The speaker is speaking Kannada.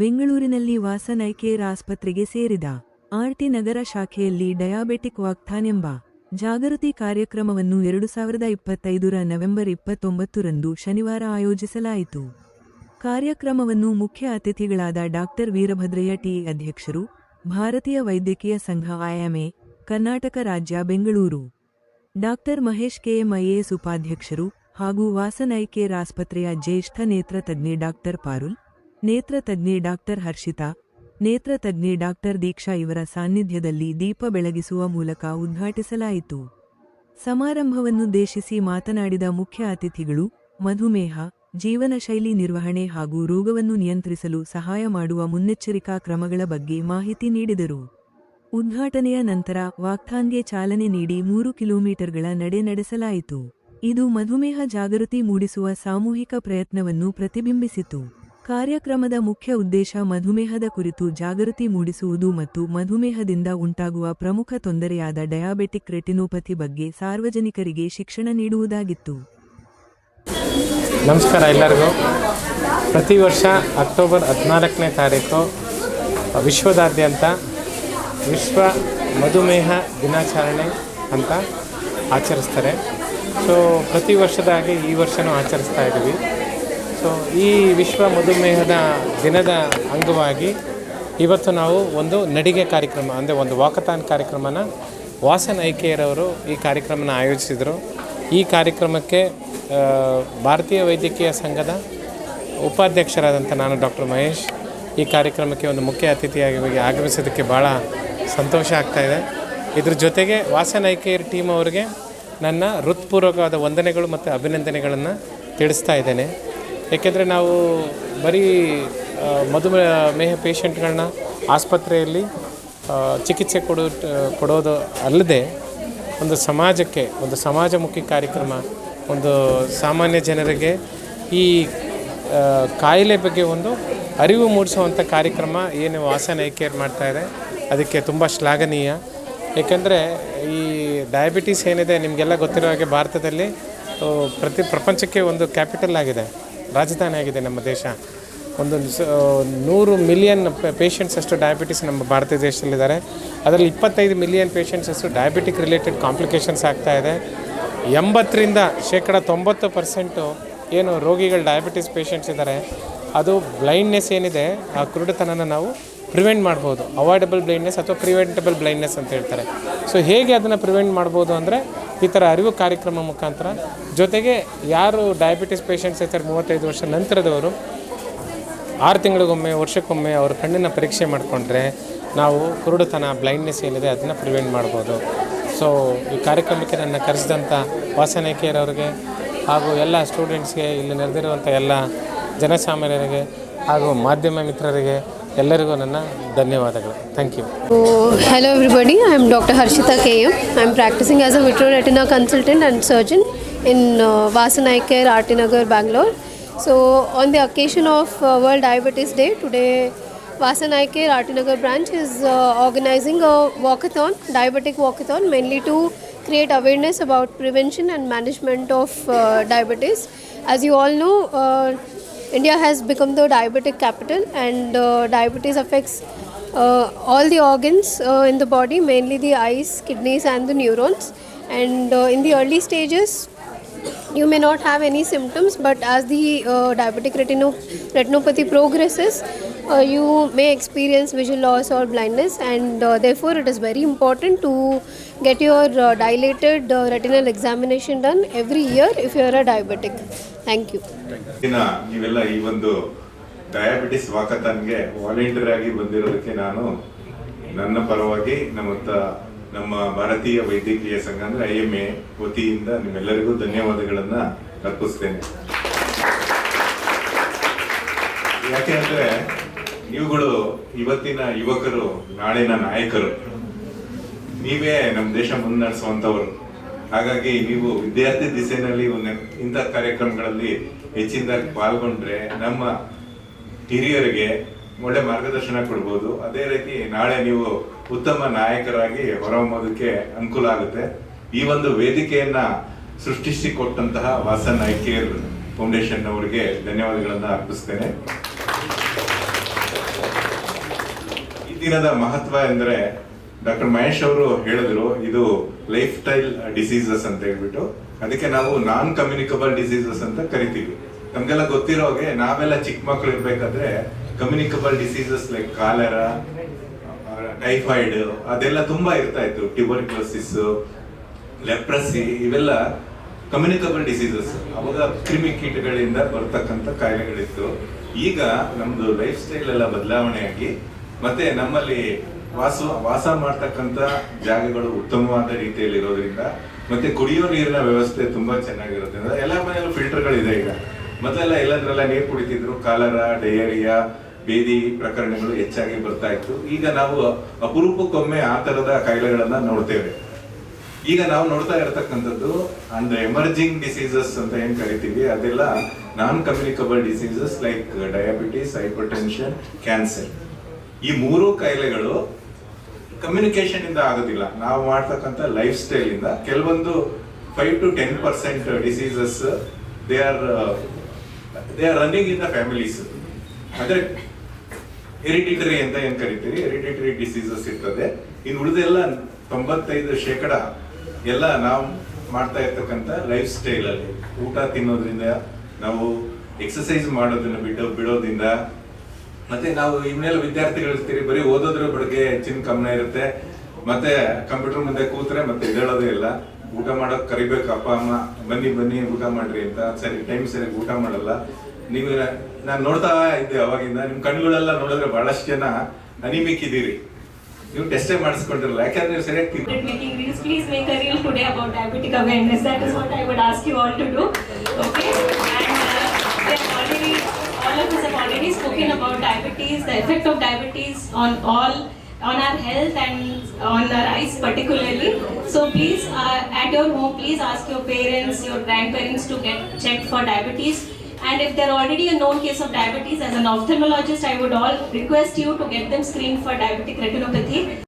ಬೆಂಗಳೂರಿನಲ್ಲಿ ವಾಸನ್ ಕೇರ್ ಆಸ್ಪತ್ರೆಗೆ ಸೇರಿದ ಆರ್ಟಿ ನಗರ ಶಾಖೆಯಲ್ಲಿ ಡಯಾಬೆಟಿಕ್ ವಾಕ್ಥಾನ್ ಎಂಬ ಜಾಗೃತಿ ಕಾರ್ಯಕ್ರಮವನ್ನು ಎರಡು ಸಾವಿರದ ಇಪ್ಪತ್ತೈದರ ನವೆಂಬರ್ ಇಪ್ಪತ್ತೊಂಬತ್ತರಂದು ಶನಿವಾರ ಆಯೋಜಿಸಲಾಯಿತು. ಕಾರ್ಯಕ್ರಮವನ್ನು ಮುಖ್ಯ ಅತಿಥಿಗಳಾದ ಡಾಕ್ಟರ್ ವೀರಭದ್ರಯ್ಯ ಟಿ ಅಧ್ಯಕ್ಷರು, ಭಾರತೀಯ ವೈದ್ಯಕೀಯ ಸಂಘ ಐಎಂಎ, ಕರ್ನಾಟಕ ರಾಜ್ಯ Bengaluru. Doctor Mahesh KM IAS ಉಪಾಧ್ಯಕ್ಷರು ಹಾಗೂ ವಾಸನ್ ಐ ಕೇರ್ ಆಸ್ಪತ್ರೆಯ ಜ್ಯೇಷ್ಠ ನೇತ್ರ ತಜ್ಞೆ ಡಾಕ್ಟರ್ ಪಾರುಲ್ ನೇತ್ರ ತಜ್ಞೆ ಡಾಕ್ಟರ್ ಹರ್ಷಿತಾ, ನೇತ್ರ ತಜ್ಞೆ ಡಾಕ್ಟರ್ ದೀಕ್ಷಾ ಇವರ ಸಾನ್ನಿಧ್ಯದಲ್ಲಿ ದೀಪ ಬೆಳಗಿಸುವ ಮೂಲಕ ಉದ್ಘಾಟಿಸಲಾಯಿತು. ಸಮಾರಂಭವನ್ನುದ್ದೇಶಿಸಿ ಮಾತನಾಡಿದ ಮುಖ್ಯ ಅತಿಥಿಗಳು, ಮಧುಮೇಹ, ಜೀವನಶೈಲಿ ನಿರ್ವಹಣೆ ಹಾಗೂ ರೋಗವನ್ನು ನಿಯಂತ್ರಿಸಲು ಸಹಾಯ ಮಾಡುವ ಮುನ್ನೆಚ್ಚರಿಕಾ ಕ್ರಮಗಳ ಬಗ್ಗೆ ಮಾಹಿತಿ ನೀಡಿದರು. ಉದ್ಘಾಟನೆಯ ನಂತರ ವಾಕ್ಥಾನ್ಗೆ ಚಾಲನೆ ನೀಡಿ ಮೂರು ಕಿಲೋಮೀಟರ್ಗಳ ನಡೆ ನಡೆಸಲಾಯಿತು. ಇದು ಮಧುಮೇಹ ಜಾಗೃತಿ ಮೂಡಿಸುವ ಸಾಮೂಹಿಕ ಪ್ರಯತ್ನವನ್ನು ಪ್ರತಿಬಿಂಬಿಸಿತು. ಕಾರ್ಯಕ್ರಮದ ಮುಖ್ಯ ಉದ್ದೇಶ ಮಧುಮೇಹದ ಕುರಿತು ಜಾಗೃತಿ ಮೂಡಿಸುವುದು ಮತ್ತು ಮಧುಮೇಹದಿಂದ ಉಂಟಾಗುವ ಪ್ರಮುಖ ತೊಂದರೆಯಾದ ಡಯಾಬೆಟಿಕ್ ರೆಟಿನೋಪತಿ ಬಗ್ಗೆ ಸಾರ್ವಜನಿಕರಿಗೆ ಶಿಕ್ಷಣ ನೀಡುವುದಾಗಿತ್ತು. ನಮಸ್ಕಾರ ಎಲ್ಲರಿಗೂ. ಪ್ರತಿ ವರ್ಷ ಅಕ್ಟೋಬರ್ ಹದಿನಾಲ್ಕನೇ ತಾರೀಕು ವಿಶ್ವದಾದ್ಯಂತ ವಿಶ್ವ ಮಧುಮೇಹ ದಿನಾಚರಣೆ ಅಂತ ಆಚರಿಸ್ತಾರೆ. ಸೊ ಪ್ರತಿ ವರ್ಷದ ಹಾಗೆ ಈ ವರ್ಷವೂ ಆಚರಿಸ್ತಾ ಇದ್ದೀವಿ. ಸೊ, ಈ ವಿಶ್ವ ಮಧುಮೇಹದ ದಿನದ ಅಂಗವಾಗಿ ಇವತ್ತು ನಾವು ಒಂದು ನಡಿಗೆ ಕಾರ್ಯಕ್ರಮ, ಅಂದರೆ ಒಂದು ವಾಕಥಾನ್ ಕಾರ್ಯಕ್ರಮನ ವಾಸನ್ ಐಕೆಯರವರು ಈ ಕಾರ್ಯಕ್ರಮನ ಆಯೋಜಿಸಿದರು. ಈ ಕಾರ್ಯಕ್ರಮಕ್ಕೆ ಭಾರತೀಯ ವೈದ್ಯಕೀಯ ಸಂಘದ ಉಪಾಧ್ಯಕ್ಷರಾದಂಥ ನಾನು ಡಾಕ್ಟರ್ ಮಹೇಶ್. ಈ ಕಾರ್ಯಕ್ರಮಕ್ಕೆ ಒಂದು ಮುಖ್ಯ ಅತಿಥಿಯಾಗಿ ಹೋಗಿ ಆಗಮಿಸೋದಕ್ಕೆ ಭಾಳ ಸಂತೋಷ ಆಗ್ತಾಯಿದೆ ಇದ್ರ ಜೊತೆಗೆ ವಾಸನ್ ಐಕೆಯರ್ ಟೀಮ್ ಅವರಿಗೆ ನನ್ನ ಹೃತ್ಪೂರ್ವಕವಾದ ವಂದನೆಗಳು ಮತ್ತು ಅಭಿನಂದನೆಗಳನ್ನು ತಿಳಿಸ್ತಾ ಇದ್ದೇನೆ. ಏಕೆಂದರೆ ನಾವು ಬರೀ ಮಧುಮೇಹ ಪೇಷಂಟ್ಗಳನ್ನ ಆಸ್ಪತ್ರೆಯಲ್ಲಿ ಚಿಕಿತ್ಸೆ ಕೊಡು, ಕೊಡೋದು ಅಲ್ಲದೆ ಒಂದು ಸಮಾಜಕ್ಕೆ, ಒಂದು ಸಮಾಜಮುಖಿ ಕಾರ್ಯಕ್ರಮ, ಒಂದು ಸಾಮಾನ್ಯ ಜನರಿಗೆ ಈ ಕಾಯಿಲೆ ಬಗ್ಗೆ ಒಂದು ಅರಿವು ಮೂಡಿಸುವಂಥ ಕಾರ್ಯಕ್ರಮ ಏನು ವಾಸನ ಕೇರ್ ಮಾಡ್ತಾಯಿದೆ ಅದಕ್ಕೆ ತುಂಬ ಶ್ಲಾಘನೀಯ. ಏಕೆಂದರೆ ಈ ಡಯಾಬಿಟೀಸ್ ಏನಿದೆ ನಿಮಗೆಲ್ಲ ಗೊತ್ತಿರೋ ಹಾಗೆ ಭಾರತದಲ್ಲಿ ಪ್ರತಿ ಪ್ರಪಂಚಕ್ಕೆ ಒಂದು ಕ್ಯಾಪಿಟಲ್ ಆಗಿದೆ. ರಾಜಧಾನಿ ಆಗಿದೆ ನಮ್ಮ ದೇಶ. ಒಂದು ನೂರು ಮಿಲಿಯನ್ ಪೇಷಂಟ್ಸ್ ಅಷ್ಟು ಡಯಾಬಿಟಿಸ್ ನಮ್ಮ ಭಾರತ ದೇಶದಲ್ಲಿದ್ದಾರೆ. ಅದರಲ್ಲಿ ಇಪ್ಪತ್ತೈದು ಮಿಲಿಯನ್ ಪೇಷಂಟ್ಸ್ ಅಷ್ಟು ಡಯಾಬಿಟಿಕ್ ರಿಲೇಟೆಡ್ ಕಾಂಪ್ಲಿಕೇಶನ್ಸ್ ಆಗ್ತಾ ಇದೆ. ಎಂಬತ್ತರಿಂದ ಶೇಕಡ ತೊಂಬತ್ತು ಪರ್ಸೆಂಟು ಏನು ರೋಗಿಗಳು ಡಯಾಬಿಟಿಸ್ ಪೇಷಂಟ್ಸ್ ಇದ್ದಾರೆ. ಅದು ಬ್ಲೈಂಡ್ನೆಸ್ ಏನಿದೆ, ಆ ಕುರುಡುತನನ ನಾವು ಪ್ರಿವೆಂಟ್ ಮಾಡ್ಬೋದು. ಅವಾಯ್ಡಬಲ್ ಬ್ಲೈಂಡ್ನೆಸ್ ಅಥವಾ ಪ್ರಿವೆಂಟಬಲ್ ಬ್ಲೈಂಡ್ನೆಸ್ ಅಂತ ಹೇಳ್ತಾರೆ. ಸೊ ಹೇಗೆ ಅದನ್ನು ಪ್ರಿವೆಂಟ್ ಮಾಡ್ಬೋದು ಅಂದರೆ ಈ ಥರ ಅರಿವು ಕಾರ್ಯಕ್ರಮ ಮುಖಾಂತರ. ಜೊತೆಗೆ ಯಾರು ಡಯಾಬಿಟಿಸ್ ಪೇಷಂಟ್ಸ್ ಇರ್ತಾರೆ ಮೂವತ್ತೈದು ವರ್ಷ ನಂತರದವರು, ಆರು ತಿಂಗಳಿಗೊಮ್ಮೆ, ವರ್ಷಕ್ಕೊಮ್ಮೆ ಅವ್ರ ಕಣ್ಣಿನ ಪರೀಕ್ಷೆ ಮಾಡಿಕೊಂಡ್ರೆ ನಾವು ಕುರುಡುತನ ಬ್ಲೈಂಡ್ನೆಸ್ ಏನಿದೆ ಅದನ್ನು ಪ್ರಿವೆಂಟ್ ಮಾಡ್ಬೋದು. ಸೊ ಈ ಕಾರ್ಯಕ್ರಮಕ್ಕೆ ನನ್ನ ಕರೆಸಿದಂಥ ಅವರಿಗೆ ಹಾಗೂ ಎಲ್ಲ ಸ್ಟೂಡೆಂಟ್ಸ್ಗೆ ಇಲ್ಲಿ ನಡೆದಿರುವಂಥ ಎಲ್ಲ ಜನಸಾಮಾನ್ಯರಿಗೆ ಹಾಗೂ ಮಾಧ್ಯಮ ಮಿತ್ರರಿಗೆ ಎಲ್ಲರಿಗೂ ನನ್ನ ಧನ್ಯವಾದಗಳು thank you So, hello everybody, I am Dr. Harshita KM. I am practicing as a vitreoretina consultant and surgeon in uh, Vasanai Care, Artinagar, Bangalore. So, on the occasion of uh, World Diabetes Day, today Vasanai Care, Artinagar branch is uh, organizing a walkathon, diabetic walkathon, mainly to create awareness about prevention and management of uh, diabetes. As you all know, uh, India has become the diabetic capital, and uh, diabetes affects uh, all the organs uh, in the body, mainly the eyes, kidneys, and the neurons. And uh, in the early stages, you may not have any symptoms, but as the uh, diabetic retino- retinopathy progresses, uh, you may experience visual loss or blindness, and uh, therefore, it is very important to get your uh, dilated uh, retinal examination done every year if you are a diabetic. Thank you ನೀವೆಲ್ಲ ಈ ಒಂದು ಡಯಾಬಿಟಿಸ್ ವಾಕಥಾನ್ಗೆ ವಾಲಂಟಿಯರ್ ಆಗಿ ಬಂದಿರೋದಕ್ಕೆ ನಾನು ನನ್ನ ಪರವಾಗಿ ನಮ್ಮ ನಮ್ಮ ಭಾರತೀಯ ವೈದ್ಯಕೀಯ ಸಂಘ ಅಂದ್ರೆ ಐ ಎಂ ಎ ವತಿಯಿಂದ ನಿಮ್ಮೆಲ್ಲರಿಗೂ ಧನ್ಯವಾದಗಳನ್ನ ಅರ್ಪಿಸ್ತೇನೆ. ಯಾಕೆಂದ್ರೆ ನೀವುಗಳು ಇವತ್ತಿನ ಯುವಕರು, ನಾಳಿನ ನಾಯಕರು. ನೀವೇ ನಮ್ಮ ದೇಶ ಮುನ್ನಡೆಸುವಂತವರು ಹಾಗಾಗಿ ನೀವು ವಿದ್ಯಾರ್ಥಿ ದಿಸೆನಲ್ಲಿ ಇಂಥ ಕಾರ್ಯಕ್ರಮಗಳಲ್ಲಿ ಹೆಚ್ಚಿನದಾಗಿ ಪಾಲ್ಗೊಂಡ್ರೆ ನಮ್ಮ ಹಿರಿಯರಿಗೆ ಒಳ್ಳೆ ಮಾರ್ಗದರ್ಶನ ಕೊಡ್ಬೋದು. ಅದೇ ರೀತಿ ನಾಳೆ ನೀವು ಉತ್ತಮ ನಾಯಕರಾಗಿ ಹೊರಹೊಮ್ಮೋದಕ್ಕೆ ಅನುಕೂಲ ಆಗುತ್ತೆ. ಈ ಒಂದು ವೇದಿಕೆಯನ್ನ ಸೃಷ್ಟಿಸಿಕೊಟ್ಟಂತಹ ವಾಸನ್ ಐಕೇರ್ ಫೌಂಡೇಶನ್ ಅವರಿಗೆ ಧನ್ಯವಾದಗಳನ್ನು ಅರ್ಪಿಸ್ತೇನೆ. ದಿನದ ಮಹತ್ವ ಎಂದ್ರೆ ಡಾಕ್ಟರ್ ಮಹೇಶ್ ಅವರು ಹೇಳಿದ್ರು, ಇದು ಲೈಫ್ ಸ್ಟೈಲ್ ಡಿಸೀಸಸ್ ಅಂತ ಹೇಳ್ಬಿಟ್ಟು. ಅದಕ್ಕೆ ನಾವು ನಾನ್ ಕಮ್ಯುನಿಕಬಲ್ ಡಿಸೀಸಸ್ ಅಂತ ಕರಿತೀವಿ. ನಮ್ಗೆಲ್ಲ ಗೊತ್ತಿರೋ ಹಾಗೆ ನಾವೆಲ್ಲ ಚಿಕ್ಕ ಮಕ್ಕಳು ಇರ್ಬೇಕಾದ್ರೆ communicable diseases like cholera typhoid ಅದೆಲ್ಲ ತುಂಬಾ ಇರ್ತಾ ಇತ್ತು. ಟ್ಯೂಬರ್ಕ್ಲೋಸಿಸ್ ಲೆಪ್ರಸಿ ಇವೆಲ್ಲ ಕಮ್ಯುನಿಕಬಲ್ ಡಿಸೀಸಸ್ ಅವಾಗ ಕ್ರಿಮಿ ಕೀಟಗಳಿಂದ ಬರ್ತಕ್ಕಂಥ ಕಾಯಿಲೆಗಳಿತ್ತು. ಈಗ ನಮ್ದು ಲೈಫ್ ಸ್ಟೈಲ್ ಎಲ್ಲ ಬದಲಾವಣೆಯಾಗಿ, ಮತ್ತೆ ನಮ್ಮಲ್ಲಿ ವಾಸ ವಾಸ ಮಾಡ್ತಕ್ಕಂಥ ಜಾಗಗಳು ಉತ್ತಮವಾದ ರೀತಿಯಲ್ಲಿ ಇರೋದ್ರಿಂದ ಮತ್ತೆ ಕುಡಿಯೋ ನೀರಿನ ವ್ಯವಸ್ಥೆ ತುಂಬಾ ಚೆನ್ನಾಗಿರೋದ್ರಿಂದ ಎಲ್ಲ ಮನೆಯಲ್ಲೂ ಫಿಲ್ಟರ್ಗಳಿದೆ ಈಗ. ಮೊದಲೆಲ್ಲ ಎಲ್ಲದ್ರೆಲ್ಲ ನೀರು ಕುಡಿತಿದ್ರು. ಕಾಲರ, ಡಯೇರಿಯಾ, ಬೇದಿ ಪ್ರಕರಣಗಳು ಹೆಚ್ಚಾಗಿ ಬರ್ತಾ ಇತ್ತು. ಈಗ ನಾವು ಅಪರೂಪಕ್ಕೊಮ್ಮೆ ಆ ತರದ ಕಾಯಿಲೆಗಳನ್ನ ನೋಡ್ತೇವೆ. ಈಗ ನಾವು ನೋಡ್ತಾ ಇರತಕ್ಕಂಥದ್ದು ಅಂದ್ರೆ ಎಮರ್ಜಿಂಗ್ ಡಿಸೀಸಸ್ ಅಂತ ಏನ್ ಕರಿತೀವಿ? ಅದೆಲ್ಲ non communicable diseases like diabetes hypertension cancer ಈ ಮೂರು ಕಾಯಿಲೆಗಳು ಕಮ್ಯುನಿಕೇಶನ್ ಇಂದ ಆಗೋದಿಲ್ಲ. ನಾವು ಮಾಡ್ತಕ್ಕಂಥ ಲೈಫ್ ಸ್ಟೈಲ್ ಇಂದ ಕೆಲವೊಂದು five to ten percent diseases they are they are running in the families ಅಂದ್ರೆ ಹೆರಿಡಿಟರಿ ಅಂತ ಏನ್ ಕರಿತೀವಿ ಹೆರಿಡಿಟರಿ ಡಿಸೀಸಸ್ ಇರ್ತದೆ. ಇನ್ನು ಉಳಿದೆಲ್ಲ ತೊಂಬತ್ತೈದು ಶೇಕಡ ಎಲ್ಲ ನಾವು ಮಾಡ್ತಾ ಇರ್ತಕ್ಕಂಥ ಲೈಫ್ ಸ್ಟೈಲ್ ಅಲ್ಲಿ. ಊಟ ತಿನ್ನೋದ್ರಿಂದ, ನಾವು ಎಕ್ಸಸೈಸ್ ಮಾಡೋದನ್ನ ಬಿಟ್ಟು ಬಿಡೋದ್ರಿಂದ ಮತ್ತೆ ನಾವು ಇವನ್ನೆಲ್ಲ ವಿದ್ಯಾರ್ಥಿಗಳು ಇರ್ತೀರಿ, ಬರೀ ಓದೋದ್ರ ಬಗ್ಗೆ ಹೆಚ್ಚಿನ ಗಮನ ಇರುತ್ತೆ. ಮತ್ತೆ ಕಂಪ್ಯೂಟರ್ ಮುಂದೆ ಕೂತ್ರೆ ಮತ್ತೆ ಇದೇಳೋದೇ ಇಲ್ಲ. ಊಟ ಮಾಡೋಕ್ ಕರಿಬೇಕು ಅಪ್ಪ, ಅಮ್ಮ, ಬನ್ನಿ ಬನ್ನಿ ಊಟ ಮಾಡ್ರಿ ಅಂತ. ಸರಿ, ಟೈಮ್ ಸರಿಯಾಗಿ ಊಟ ಮಾಡಲ್ಲ. ನೀವು ನಾನು ನೋಡ್ತಾ ಇದ್ದೆ ಅವಾಗಿಂದ, ನಿಮ್ ಕಣ್ಗಳೆಲ್ಲ ನೋಡಿದ್ರೆ ಬಹಳಷ್ಟು ಜನ ಅನಿಮಿಕ್ ಇದೀರಿ ನೀವು ಟೆಸ್ಟೇ ಮಾಡಿಸ್ಕೊಂಡಿರಲ್ಲ, ಯಾಕಂದ್ರೆ ನೀವು ಸರಿಯಾಗಿ ತಿನ್- all of us have already spoken about diabetes, the effect of diabetes on all, on our health and on our eyes particularly. So please, uh, at your home, please ask your parents, your grandparents to get checked for diabetes. And if they're already a known case of diabetes, as an ophthalmologist, I would all request you to get them screened for diabetic retinopathy.